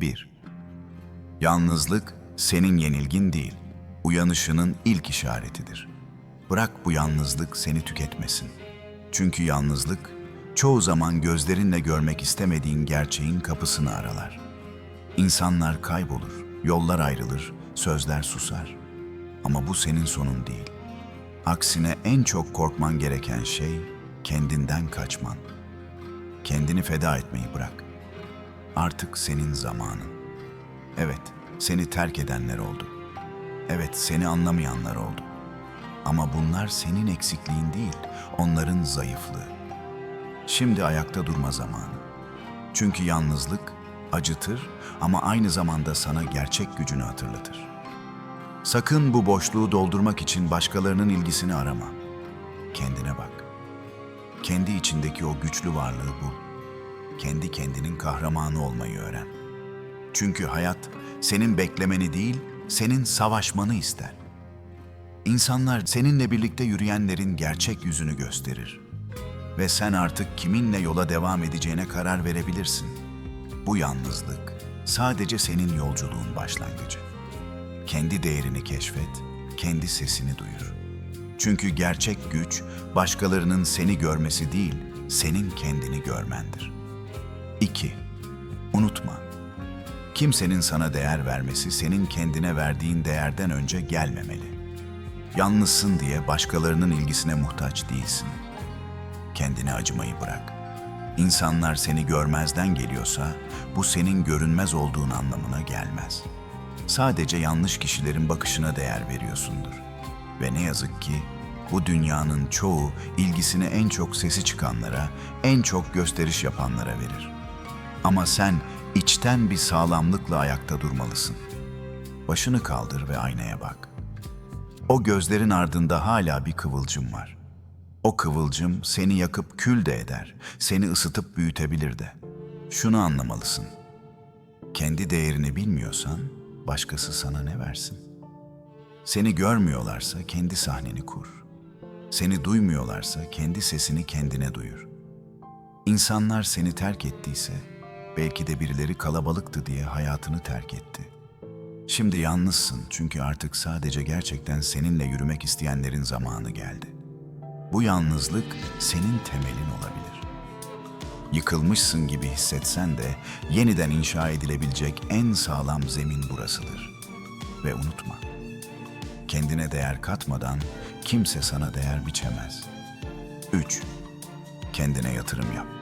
1. Yalnızlık senin yenilgin değil, uyanışının ilk işaretidir. Bırak bu yalnızlık seni tüketmesin. Çünkü yalnızlık çoğu zaman gözlerinle görmek istemediğin gerçeğin kapısını aralar. İnsanlar kaybolur, yollar ayrılır, sözler susar. Ama bu senin sonun değil. Aksine en çok korkman gereken şey kendinden kaçman. Kendini feda etmeyi bırak. Artık senin zamanın. Evet, seni terk edenler oldu. Evet, seni anlamayanlar oldu. Ama bunlar senin eksikliğin değil, onların zayıflığı. Şimdi ayakta durma zamanı. Çünkü yalnızlık acıtır ama aynı zamanda sana gerçek gücünü hatırlatır. Sakın bu boşluğu doldurmak için başkalarının ilgisini arama. Kendine bak. Kendi içindeki o güçlü varlığı bul. Kendi kendinin kahramanı olmayı öğren. Çünkü hayat senin beklemeni değil, senin savaşmanı ister. İnsanlar seninle birlikte yürüyenlerin gerçek yüzünü gösterir. Ve sen artık kiminle yola devam edeceğine karar verebilirsin. Bu yalnızlık sadece senin yolculuğun başlangıcı. Kendi değerini keşfet, kendi sesini duyur. Çünkü gerçek güç başkalarının seni görmesi değil, senin kendini görmendir. 2. Unutma. Kimsenin sana değer vermesi senin kendine verdiğin değerden önce gelmemeli. Yalnızsın diye başkalarının ilgisine muhtaç değilsin. Kendine acımayı bırak. İnsanlar seni görmezden geliyorsa bu senin görünmez olduğun anlamına gelmez. Sadece yanlış kişilerin bakışına değer veriyorsundur. Ve ne yazık ki bu dünyanın çoğu ilgisini en çok sesi çıkanlara, en çok gösteriş yapanlara verir. Ama sen içten bir sağlamlıkla ayakta durmalısın. Başını kaldır ve aynaya bak. O gözlerin ardında hala bir kıvılcım var. O kıvılcım seni yakıp kül de eder, seni ısıtıp büyütebilir de. Şunu anlamalısın. Kendi değerini bilmiyorsan başkası sana ne versin? Seni görmüyorlarsa kendi sahneni kur. Seni duymuyorlarsa kendi sesini kendine duyur. İnsanlar seni terk ettiyse belki de birileri kalabalıktı diye hayatını terk etti. Şimdi yalnızsın çünkü artık sadece gerçekten seninle yürümek isteyenlerin zamanı geldi. Bu yalnızlık senin temelin olabilir. Yıkılmışsın gibi hissetsen de yeniden inşa edilebilecek en sağlam zemin burasıdır. Ve unutma, kendine değer katmadan kimse sana değer biçemez. 3. Kendine yatırım yap.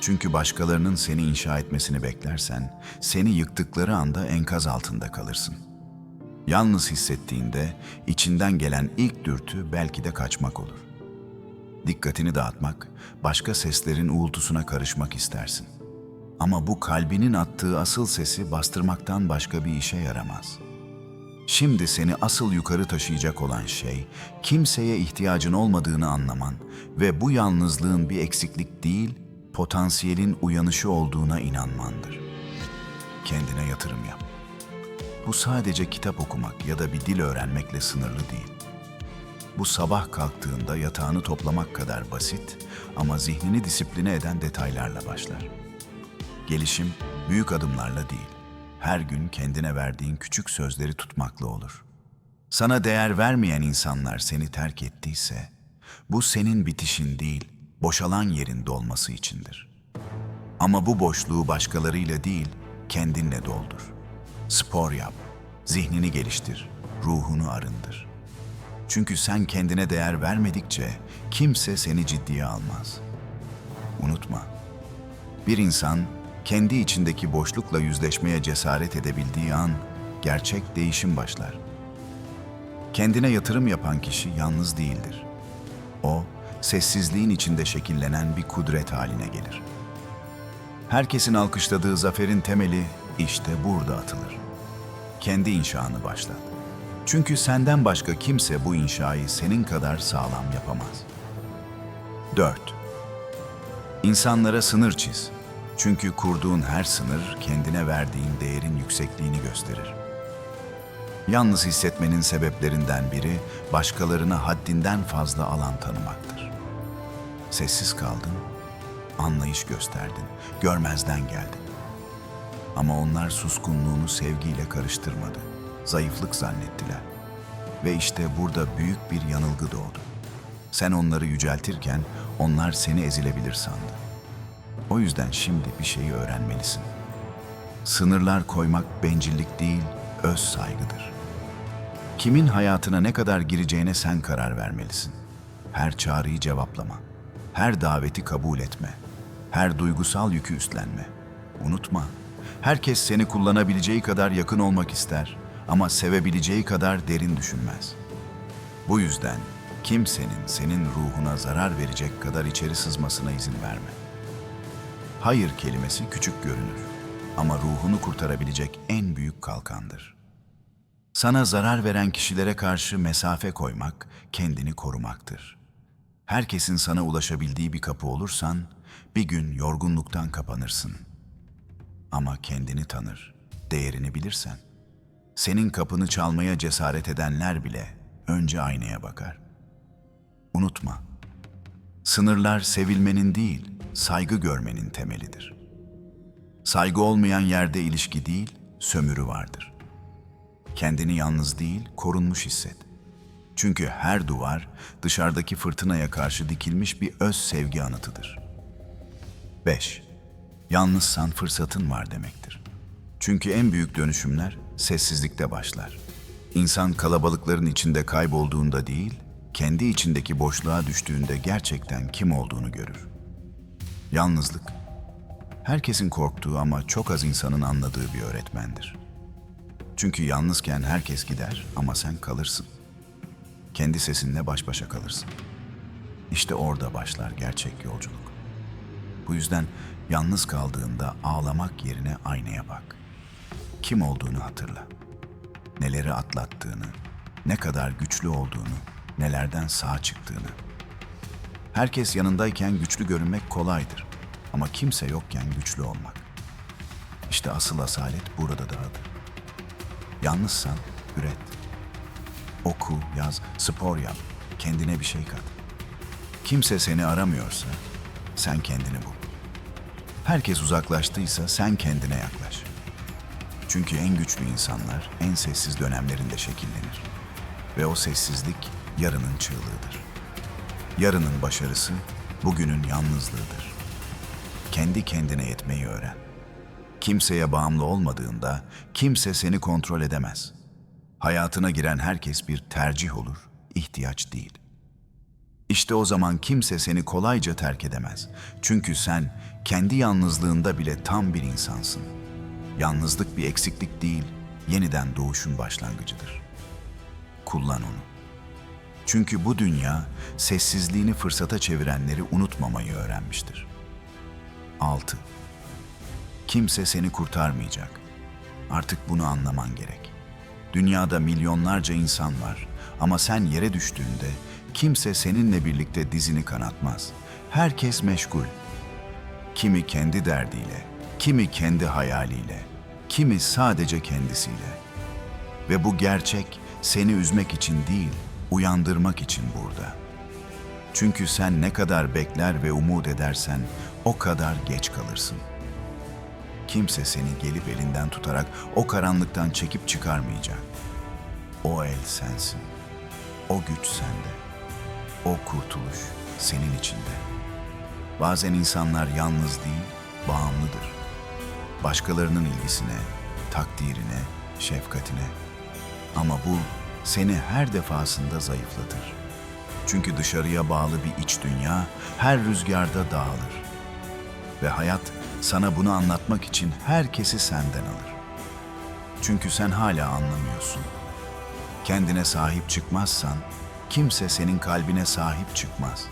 Çünkü başkalarının seni inşa etmesini beklersen, seni yıktıkları anda enkaz altında kalırsın. Yalnız hissettiğinde içinden gelen ilk dürtü belki de kaçmak olur. Dikkatini dağıtmak, başka seslerin uğultusuna karışmak istersin. Ama bu kalbinin attığı asıl sesi bastırmaktan başka bir işe yaramaz. Şimdi seni asıl yukarı taşıyacak olan şey, kimseye ihtiyacın olmadığını anlaman ve bu yalnızlığın bir eksiklik değil, potansiyelin uyanışı olduğuna inanmandır. Kendine yatırım yap. Bu sadece kitap okumak ya da bir dil öğrenmekle sınırlı değil. Bu sabah kalktığında yatağını toplamak kadar basit ama zihnini disipline eden detaylarla başlar. Gelişim büyük adımlarla değil, her gün kendine verdiğin küçük sözleri tutmakla olur. Sana değer vermeyen insanlar seni terk ettiyse, bu senin bitişin değil, boşalan yerin dolması içindir. Ama bu boşluğu başkalarıyla değil, kendinle doldur. Spor yap, zihnini geliştir, ruhunu arındır. Çünkü sen kendine değer vermedikçe kimse seni ciddiye almaz. Unutma, bir insan kendi içindeki boşlukla yüzleşmeye cesaret edebildiği an gerçek değişim başlar. Kendine yatırım yapan kişi yalnız değildir. O, sessizliğin içinde şekillenen bir kudret haline gelir. Herkesin alkışladığı zaferin temeli işte burada atılır. Kendi inşanı başlat. Çünkü senden başka kimse bu inşayı senin kadar sağlam yapamaz. 4. İnsanlara sınır çiz. Çünkü kurduğun her sınır kendine verdiğin değerin yüksekliğini gösterir. Yalnız hissetmenin sebeplerinden biri başkalarına haddinden fazla alan tanımaktır. Sessiz kaldın, anlayış gösterdin, görmezden geldin. Ama onlar suskunluğunu sevgiyle karıştırmadı. Zayıflık zannettiler. Ve işte burada büyük bir yanılgı doğdu. Sen onları yüceltirken onlar seni ezilebilir sandı. O yüzden şimdi bir şeyi öğrenmelisin. Sınırlar koymak bencillik değil, öz saygıdır. Kimin hayatına ne kadar gireceğine sen karar vermelisin. Her çağrıyı cevaplama. Her daveti kabul etme. Her duygusal yükü üstlenme. Unutma, herkes seni kullanabileceği kadar yakın olmak ister ama sevebileceği kadar derin düşünmez. Bu yüzden kimsenin senin ruhuna zarar verecek kadar içeri sızmasına izin verme. Hayır kelimesi küçük görünür ama ruhunu kurtarabilecek en büyük kalkandır. Sana zarar veren kişilere karşı mesafe koymak, kendini korumaktır. Herkesin sana ulaşabildiği bir kapı olursan, bir gün yorgunluktan kapanırsın. Ama kendini tanır, değerini bilirsen. Senin kapını çalmaya cesaret edenler bile önce aynaya bakar. Unutma, sınırlar sevilmenin değil, saygı görmenin temelidir. Saygı olmayan yerde ilişki değil, sömürü vardır.'' Kendini yalnız değil, korunmuş hisset. Çünkü her duvar dışarıdaki fırtınaya karşı dikilmiş bir öz sevgi anıtıdır. 5. Yalnızsan fırsatın var demektir. Çünkü en büyük dönüşümler sessizlikte başlar. İnsan kalabalıkların içinde kaybolduğunda değil, kendi içindeki boşluğa düştüğünde gerçekten kim olduğunu görür. Yalnızlık, herkesin korktuğu ama çok az insanın anladığı bir öğretmendir. Çünkü yalnızken herkes gider ama sen kalırsın. Kendi sesinle baş başa kalırsın. İşte orada başlar gerçek yolculuk. Bu yüzden yalnız kaldığında ağlamak yerine aynaya bak. Kim olduğunu hatırla. Neleri atlattığını, ne kadar güçlü olduğunu, nelerden sağ çıktığını. Herkes yanındayken güçlü görünmek kolaydır ama kimse yokken güçlü olmak. İşte asıl asalet burada dağıdır. Yalnızsan üret. Oku, yaz, spor yap. Kendine bir şey kat. Kimse seni aramıyorsa sen kendini bul. Herkes uzaklaştıysa sen kendine yaklaş. Çünkü en güçlü insanlar en sessiz dönemlerinde şekillenir. Ve o sessizlik yarının çığlığıdır. Yarının başarısı bugünün yalnızlığıdır. Kendi kendine yetmeyi öğren. Kimseye bağımlı olmadığında kimse seni kontrol edemez. Hayatına giren herkes bir tercih olur, ihtiyaç değil. İşte o zaman kimse seni kolayca terk edemez. Çünkü sen kendi yalnızlığında bile tam bir insansın. Yalnızlık bir eksiklik değil, yeniden doğuşun başlangıcıdır. Kullan onu. Çünkü bu dünya sessizliğini fırsata çevirenleri unutmamayı öğrenmiştir. 6. Kimse seni kurtarmayacak. Artık bunu anlaman gerek. Dünyada milyonlarca insan var ama sen yere düştüğünde kimse seninle birlikte dizini kanatmaz. Herkes meşgul. Kimi kendi derdiyle, kimi kendi hayaliyle, kimi sadece kendisiyle. Ve bu gerçek seni üzmek için değil, uyandırmak için burada. Çünkü sen ne kadar bekler ve umut edersen o kadar geç kalırsın.'' Kimse seni gelip elinden tutarak o karanlıktan çekip çıkarmayacak. O el sensin. O güç sende. O kurtuluş senin içinde. Bazen insanlar yalnız değil, bağımlıdır. Başkalarının ilgisine, takdirine, şefkatine. Ama bu seni her defasında zayıflatır. Çünkü dışarıya bağlı bir iç dünya her rüzgarda dağılır. Ve hayat sana bunu anlatmak için herkesi senden alır. Çünkü sen hala anlamıyorsun. Kendine sahip çıkmazsan kimse senin kalbine sahip çıkmaz.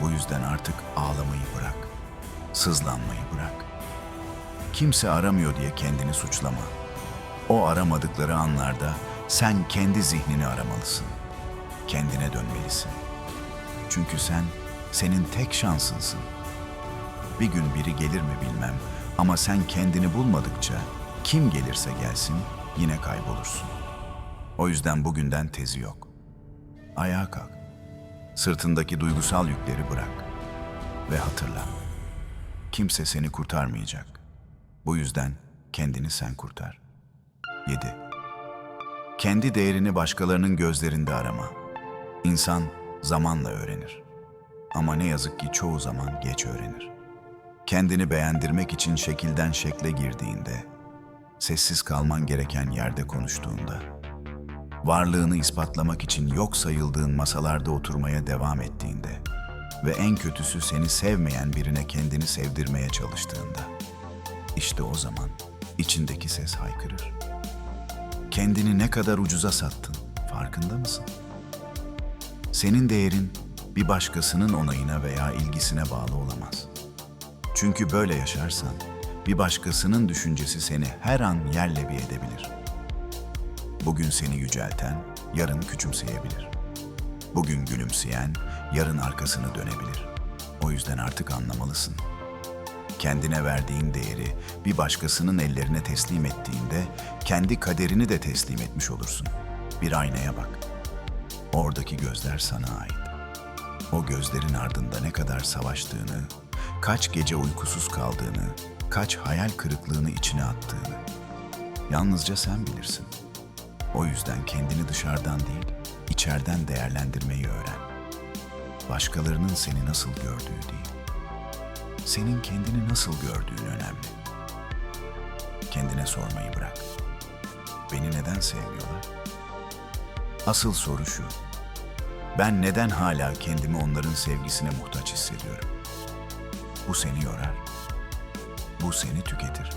Bu yüzden artık ağlamayı bırak. Sızlanmayı bırak. Kimse aramıyor diye kendini suçlama. O aramadıkları anlarda sen kendi zihnini aramalısın. Kendine dönmelisin. Çünkü sen senin tek şansınsın. Bir gün biri gelir mi bilmem ama sen kendini bulmadıkça kim gelirse gelsin yine kaybolursun. O yüzden bugünden tezi yok. Ayağa kalk. Sırtındaki duygusal yükleri bırak. Ve hatırla. Kimse seni kurtarmayacak. Bu yüzden kendini sen kurtar. 7. Kendi değerini başkalarının gözlerinde arama. İnsan zamanla öğrenir. Ama ne yazık ki çoğu zaman geç öğrenir. Kendini beğendirmek için şekilden şekle girdiğinde, sessiz kalman gereken yerde konuştuğunda, varlığını ispatlamak için yok sayıldığın masalarda oturmaya devam ettiğinde ve en kötüsü seni sevmeyen birine kendini sevdirmeye çalıştığında, işte o zaman içindeki ses haykırır. Kendini ne kadar ucuza sattın, farkında mısın? Senin değerin bir başkasının onayına veya ilgisine bağlı olamaz. Çünkü böyle yaşarsan bir başkasının düşüncesi seni her an yerle bir edebilir. Bugün seni yücelten, yarın küçümseyebilir. Bugün gülümseyen, yarın arkasını dönebilir. O yüzden artık anlamalısın. Kendine verdiğin değeri bir başkasının ellerine teslim ettiğinde kendi kaderini de teslim etmiş olursun. Bir aynaya bak. Oradaki gözler sana ait. O gözlerin ardında ne kadar savaştığını, kaç gece uykusuz kaldığını, kaç hayal kırıklığını içine attığını yalnızca sen bilirsin. O yüzden kendini dışarıdan değil, içeriden değerlendirmeyi öğren. Başkalarının seni nasıl gördüğü değil, senin kendini nasıl gördüğün önemli. Kendine sormayı bırak. Beni neden sevmiyorlar? Asıl soru şu. Ben neden hala kendimi onların sevgisine muhtaç hissediyorum? Bu seni yorar. Bu seni tüketir.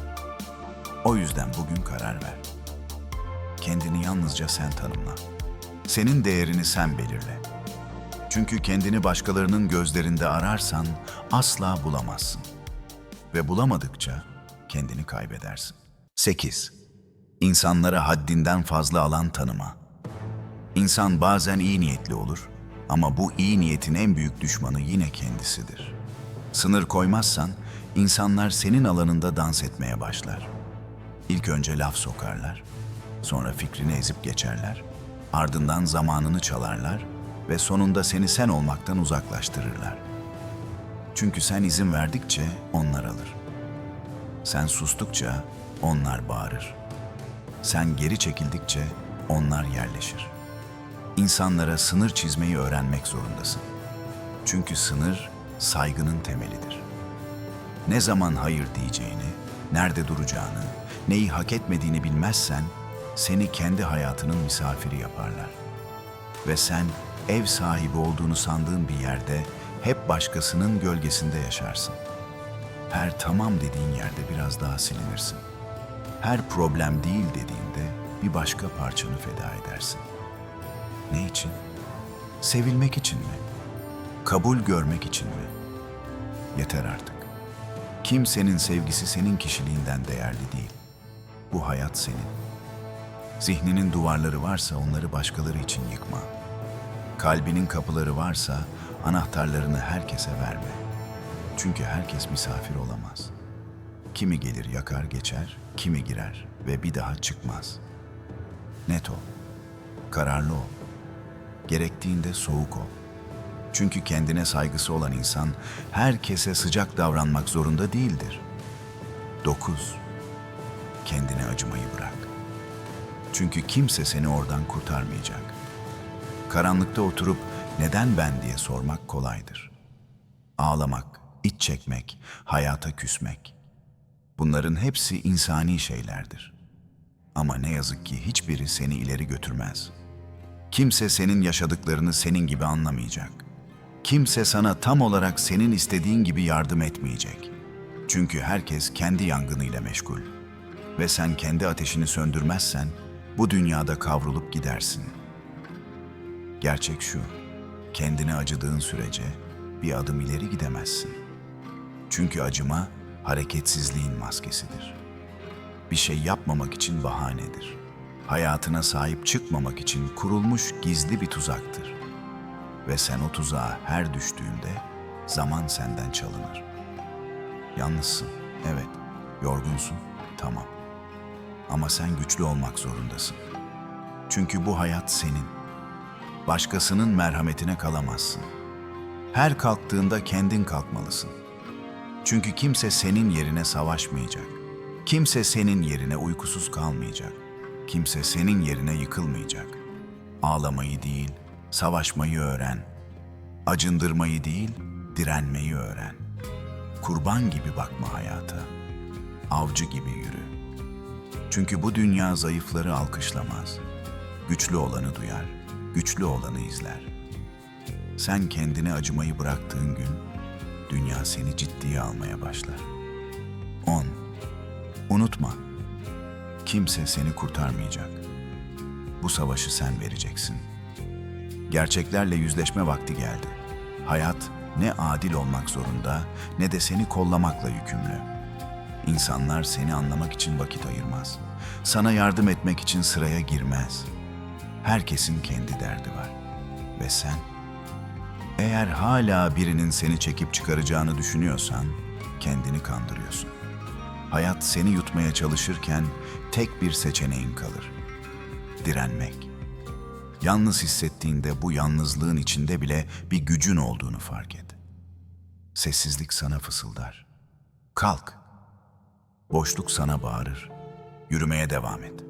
O yüzden bugün karar ver. Kendini yalnızca sen tanımla. Senin değerini sen belirle. Çünkü kendini başkalarının gözlerinde ararsan asla bulamazsın. Ve bulamadıkça kendini kaybedersin. 8. İnsanlara haddinden fazla alan tanıma. İnsan bazen iyi niyetli olur ama bu iyi niyetin en büyük düşmanı yine kendisidir. Sınır koymazsan insanlar senin alanında dans etmeye başlar. İlk önce laf sokarlar, sonra fikrini ezip geçerler, ardından zamanını çalarlar ve sonunda seni sen olmaktan uzaklaştırırlar. Çünkü sen izin verdikçe onlar alır. Sen sustukça onlar bağırır. Sen geri çekildikçe onlar yerleşir. İnsanlara sınır çizmeyi öğrenmek zorundasın. Çünkü sınır saygının temelidir. Ne zaman hayır diyeceğini, nerede duracağını, neyi hak etmediğini bilmezsen seni kendi hayatının misafiri yaparlar. Ve sen ev sahibi olduğunu sandığın bir yerde hep başkasının gölgesinde yaşarsın. Her tamam dediğin yerde biraz daha silinirsin. Her problem değil dediğinde bir başka parçanı feda edersin. Ne için? Sevilmek için mi? Kabul görmek için mi? Yeter artık. Kimsenin sevgisi senin kişiliğinden değerli değil. Bu hayat senin. Zihninin duvarları varsa onları başkaları için yıkma. Kalbinin kapıları varsa anahtarlarını herkese verme. Çünkü herkes misafir olamaz. Kimi gelir yakar geçer, kimi girer ve bir daha çıkmaz. Net ol. Kararlı ol. Gerektiğinde soğuk ol. Çünkü kendine saygısı olan insan herkese sıcak davranmak zorunda değildir. 9. Kendine acımayı bırak. Çünkü kimse seni oradan kurtarmayacak. Karanlıkta oturup neden ben diye sormak kolaydır. Ağlamak, iç çekmek, hayata küsmek. Bunların hepsi insani şeylerdir. Ama ne yazık ki hiçbiri seni ileri götürmez. Kimse senin yaşadıklarını senin gibi anlamayacak. Kimse sana tam olarak senin istediğin gibi yardım etmeyecek. Çünkü herkes kendi yangınıyla meşgul. Ve sen kendi ateşini söndürmezsen bu dünyada kavrulup gidersin. Gerçek şu, kendine acıdığın sürece bir adım ileri gidemezsin. Çünkü acıma hareketsizliğin maskesidir. Bir şey yapmamak için bahanedir. Hayatına sahip çıkmamak için kurulmuş gizli bir tuzaktır. Ve sen o tuzağa her düştüğünde zaman senden çalınır. Yalnızsın, evet. Yorgunsun, tamam. Ama sen güçlü olmak zorundasın. Çünkü bu hayat senin. Başkasının merhametine kalamazsın. Her kalktığında kendin kalkmalısın. Çünkü kimse senin yerine savaşmayacak. Kimse senin yerine uykusuz kalmayacak. Kimse senin yerine yıkılmayacak. Ağlamayı değil, savaşmayı öğren. Acındırmayı değil, direnmeyi öğren. Kurban gibi bakma hayata. Avcı gibi yürü. Çünkü bu dünya zayıfları alkışlamaz. Güçlü olanı duyar, güçlü olanı izler. Sen kendine acımayı bıraktığın gün, dünya seni ciddiye almaya başlar. 10. Unutma, kimse seni kurtarmayacak. Bu savaşı sen vereceksin. Gerçeklerle yüzleşme vakti geldi. Hayat ne adil olmak zorunda ne de seni kollamakla yükümlü. İnsanlar seni anlamak için vakit ayırmaz. Sana yardım etmek için sıraya girmez. Herkesin kendi derdi var. Ve sen eğer hala birinin seni çekip çıkaracağını düşünüyorsan kendini kandırıyorsun. Hayat seni yutmaya çalışırken tek bir seçeneğin kalır. Direnmek. Yalnız hissettiğinde bu yalnızlığın içinde bile bir gücün olduğunu fark et. Sessizlik sana fısıldar. Kalk. Boşluk sana bağırır. Yürümeye devam et.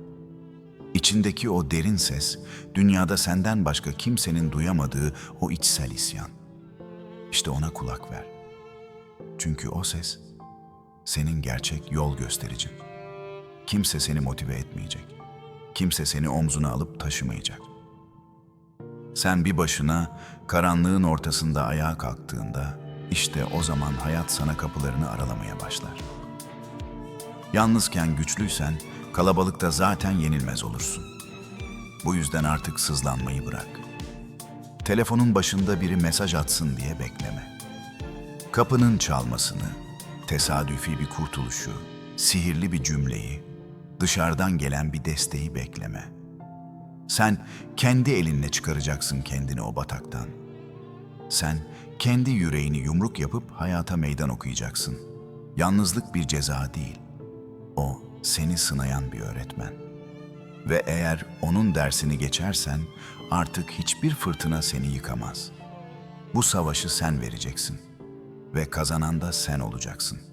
İçindeki o derin ses, dünyada senden başka kimsenin duyamadığı o içsel isyan. İşte ona kulak ver. Çünkü o ses, senin gerçek yol göstericin. Kimse seni motive etmeyecek. Kimse seni omzuna alıp taşımayacak. Sen bir başına karanlığın ortasında ayağa kalktığında işte o zaman hayat sana kapılarını aralamaya başlar. Yalnızken güçlüysen kalabalıkta zaten yenilmez olursun. Bu yüzden artık sızlanmayı bırak. Telefonun başında biri mesaj atsın diye bekleme. Kapının çalmasını, tesadüfi bir kurtuluşu, sihirli bir cümleyi, dışarıdan gelen bir desteği bekleme. Sen kendi elinle çıkaracaksın kendini o bataktan. Sen kendi yüreğini yumruk yapıp hayata meydan okuyacaksın. Yalnızlık bir ceza değil. O seni sınayan bir öğretmen. Ve eğer onun dersini geçersen artık hiçbir fırtına seni yıkamaz. Bu savaşı sen vereceksin ve kazanan da sen olacaksın.''